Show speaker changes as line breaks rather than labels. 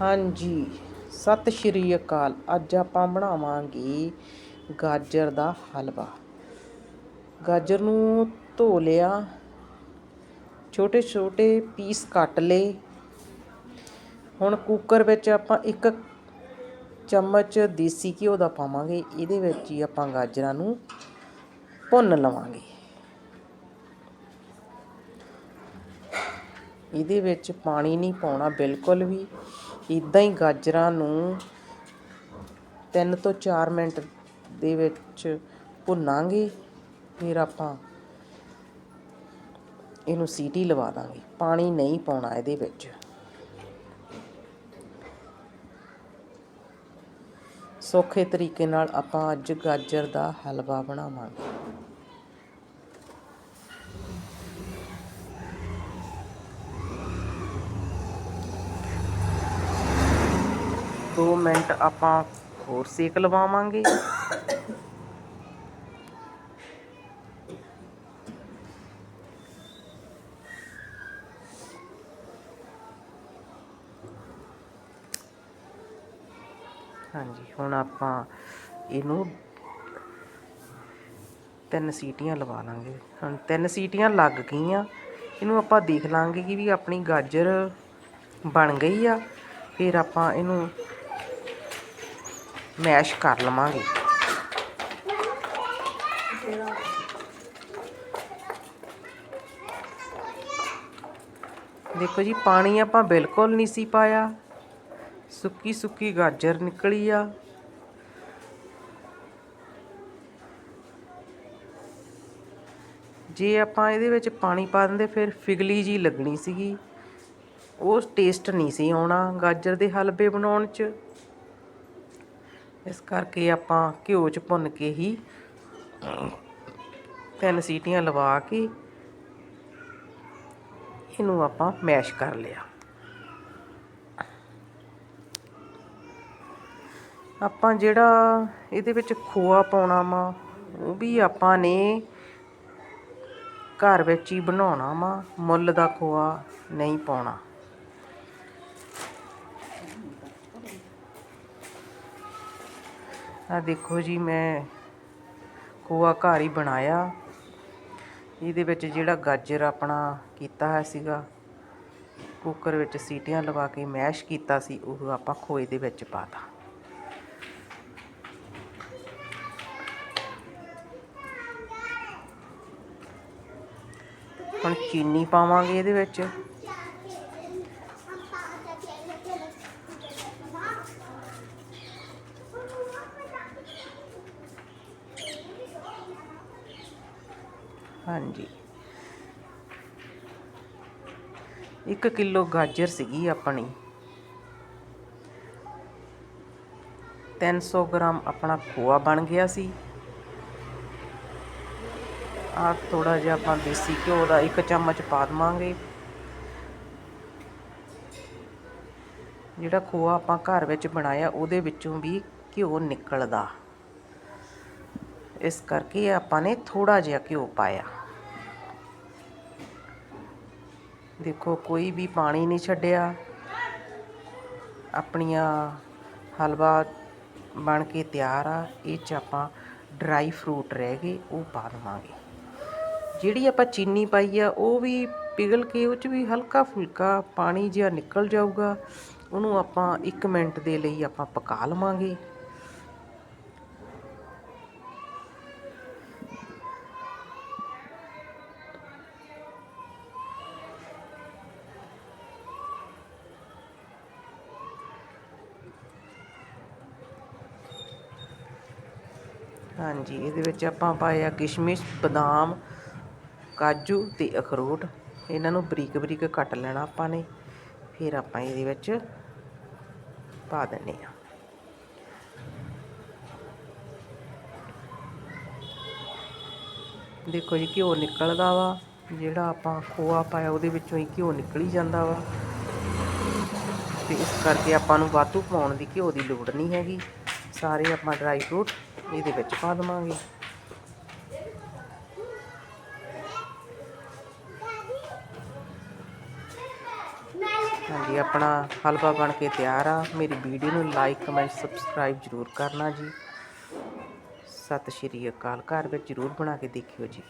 ਹਾਂਜੀ, ਸਤਿ ਸ਼੍ਰੀ ਅਕਾਲ। ਅੱਜ ਆਪਾਂ ਬਣਾਵਾਂਗੇ ਗਾਜਰ ਦਾ ਹਲਵਾ। ਗਾਜਰ ਨੂੰ ਧੋ ਲਿਆ ਛੋਟੇ ਛੋਟੇ ਪੀਸ ਕੱਟ ਲਏ। ਹੁਣ ਕੁੱਕਰ ਵਿੱਚ ਆਪਾਂ ਇੱਕ ਚਮਚ ਦੇਸੀ ਘਿਓ ਦਾ ਪਾਵਾਂਗੇ। ਇਹਦੇ ਵਿੱਚ ਹੀ ਆਪਾਂ ਗਾਜਰਾਂ ਨੂੰ ਭੁੰਨ ਲਵਾਂਗੇ। ਇਹਦੇ ਵਿੱਚ ਪਾਣੀ ਨਹੀਂ ਪਾਉਣਾ, ਬਿਲਕੁਲ ਵੀ। ਇੱਦਾਂ ਹੀ ਗਾਜਰਾਂ ਨੂੰ ਤਿੰਨ ਤੋਂ ਚਾਰ ਮਿੰਟ ਦੇ ਵਿੱਚ ਭੁੰਨਾਂਗੇ, ਫਿਰ ਆਪਾਂ ਇਹਨੂੰ ਸੀਟੀ ਲਵਾ ਦਾਂਗੇ। ਪਾਣੀ ਨਹੀਂ ਪਾਉਣਾ ਇਹਦੇ ਵਿੱਚ। ਸੌਖੇ ਤਰੀਕੇ ਨਾਲ ਆਪਾਂ ਅੱਜ ਗਾਜਰ ਦਾ ਹਲਵਾ ਬਣਾਵਾਂਗੇ। ਦੋ ਮਿੰਟ ਆਪਾਂ ਹੋਰ ਸੇਕ ਲਵਾਵਾਂਗੇ। ਹਾਂਜੀ, ਹੁਣ ਆਪਾਂ ਇਹਨੂੰ ਤਿੰਨ ਸੀਟੀਆਂ ਲਵਾ ਲਾਂਗੇ। ਹੁਣ ਤਿੰਨ ਸੀਟੀਆਂ ਲੱਗ ਗਈਆਂ। ਇਹਨੂੰ ਆਪਾਂ ਦੇਖ ਲਾਂਗੇ ਕਿ ਵੀ ਆਪਣੀ ਗਾਜਰ ਬਣ ਗਈ ਆ। ਫਿਰ ਆਪਾਂ ਇਹਨੂੰ ਮੈਸ਼ ਕਰ ਲਵਾਂਗੇ। ਦੇਖੋ ਜੀ, ਪਾਣੀ ਆਪਾਂ ਬਿਲਕੁਲ ਨਹੀਂ ਸੀ ਪਾਇਆ। ਸੁੱਕੀ ਸੁੱਕੀ ਗਾਜਰ ਨਿਕਲੀ ਆ। ਜੇ ਆਪਾਂ ਇਹਦੇ ਵਿੱਚ ਪਾਣੀ ਪਾ ਦਿੰਦੇ, ਫਿਰ ਫਿਗਲੀ ਜੀ ਲੱਗਣੀ ਸੀਗੀ। ਉਹ ਟੇਸਟ ਨਹੀਂ ਸੀ ਆਉਣਾ ਗਾਜਰ ਦੇ ਹਲਵੇ ਬਣਾਉਣ 'ਚ। ਇਸ ਕਰਕੇ ਆਪਾਂ ਘਿਓ 'ਚ ਭੁੰਨ ਕੇ ਹੀ, ਤਿੰਨ ਸੀਟੀਆਂ ਲਵਾ ਕੇ ਇਹਨੂੰ ਆਪਾਂ ਮੈਸ਼ ਕਰ ਲਿਆ। ਆਪਾਂ ਜਿਹੜਾ ਇਹਦੇ ਵਿੱਚ ਖੋਆ ਪਾਉਣਾ ਵਾ, ਉਹ ਵੀ ਆਪਾਂ ਨੇ ਘਰ ਵਿੱਚ ਹੀ ਬਣਾਉਣਾ ਵਾ, ਮੁੱਲ ਦਾ ਖੋਆ ਨਹੀਂ ਪਾਉਣਾ। ਆ ਦੇਖੋ ਜੀ, ਮੈਂ ਖੋਆ ਘਰ ਹੀ ਬਣਾਇਆ। ਇਹਦੇ ਵਿੱਚ ਜਿਹੜਾ ਗਾਜਰ ਆਪਣਾ ਕੀਤਾ ਹੋਇਆ ਸੀਗਾ, ਕੁੱਕਰ ਵਿੱਚ ਸੀਟੀਆਂ ਲਵਾ ਕੇ ਮੈਸ਼ ਕੀਤਾ ਸੀ, ਉਹ ਆਪਾਂ ਖੋਏ ਦੇ ਵਿੱਚ ਪਾਤਾ ਹੁਣ ਚੀਨੀ ਪਾਵਾਂਗੇ ਇਹਦੇ ਵਿੱਚ। ਹਾਂਜੀ। 1 ਕਿਲੋ ਗਾਜਰ ਸੀਗੀ ਆਪਣੀ। 300 ਗ੍ਰਾਮ ਆਪਣਾ ਖੋਆ ਬਣ ਗਿਆ ਸੀ। ਆ ਥੋੜਾ ਜਿਹਾ ਆਪਾਂ ਦੇਸੀ ਘਿਓ ਦਾ ਇੱਕ ਚਮਚ ਪਾ ਦਵਾਂਗੇ। ਜਿਹੜਾ ਖੋਆ ਆਪਾਂ ਘਰ ਵਿੱਚ ਬਣਾਇਆ, ਉਹਦੇ ਵਿੱਚੋਂ ਵੀ ਘਿਓ ਨਿਕਲਦਾ। ਇਸ ਕਰਕੇ ਆਪਾਂ ਨੇ ਥੋੜਾ ਜਿਹਾ ਘਿਓ ਪਾਇਆ। ਦੇਖੋ, ਕੋਈ ਵੀ ਪਾਣੀ ਨਹੀਂ ਛੱਡਿਆ। ਆਪਣੀਆਂ ਹਲਵਾ ਬਣ ਕੇ ਤਿਆਰ ਆ। ਇਹ ਚ ਆਪਾਂ ਡਰਾਈ ਫਰੂਟ ਰਹਿ ਗਏ, ਉਹ ਪਾ ਦਵਾਂਗੇ। ਜਿਹੜੀ ਆਪਾਂ ਚੀਨੀ ਪਾਈ ਆ, ਉਹ ਵੀ ਪਿਘਲ ਕੇ ਉਹ ਚ ਵੀ ਹਲਕਾ ਫੁਲਕਾ ਪਾਣੀ ਜਿਹਾ ਨਿਕਲ ਜਾਊਗਾ। ਉਹਨੂੰ ਆਪਾਂ 1 ਮਿੰਟ ਦੇ ਲਈ ਆਪਾਂ ਪਕਾ ਲਵਾਂਗੇ। ਹਾਂਜੀ, ਇਹਦੇ ਵਿੱਚ ਆਪਾਂ ਪਾਇਆ ਕਿਸ਼ਮਿਸ਼, ਬਦਾਮ, ਕਾਜੂ ਅਤੇ ਅਖਰੋਟ। ਇਹਨਾਂ ਨੂੰ ਬਰੀਕ ਬਰੀਕ ਕੱਟ ਲੈਣਾ ਆਪਾਂ ਨੇ। ਫਿਰ ਆਪਾਂ ਇਹਦੇ ਵਿੱਚ ਪਾ ਦਿੰਨੇ ਆ ਦੇਖੋ ਜੀ, ਘਿਓ ਨਿਕਲਦਾ ਵਾ। ਜਿਹੜਾ ਆਪਾਂ ਖੋਆ ਪਾਇਆ, ਉਹਦੇ ਵਿੱਚੋਂ ਹੀ ਘਿਓ ਨਿਕਲੀ ਜਾਂਦਾ ਵਾ। ਤੇ ਇਸ ਕਰਕੇ ਆਪਾਂ ਨੂੰ ਵਾਧੂ ਪਾਉਣ ਦੀ ਘਿਓ ਦੀ ਲੋੜ ਨਹੀਂ ਹੈਗੀ। ਸਾਰੇ ਆਪਾਂ ਡਰਾਈ ਫਰੂਟ ਇਹਦੇ ਵਿੱਚ ਪਾ ਦਵਾਂਗੇ। ਹਾਂਜੀ, ਆਪਣਾ ਹਲਵਾ ਬਣ ਕੇ ਤਿਆਰ ਆ। ਮੇਰੀ ਵੀਡੀਓ ਨੂੰ ਲਾਈਕ ਕਮੈਂਟ ਸਬਸਕ੍ਰਾਈਬ ਜ਼ਰੂਰ ਕਰਨਾ ਜੀ। ਸਤਿ ਸ਼੍ਰੀ ਅਕਾਲ। ਘਰ ਵਿੱਚ ਜ਼ਰੂਰ ਬਣਾ ਕੇ ਦੇਖਿਓ ਜੀ।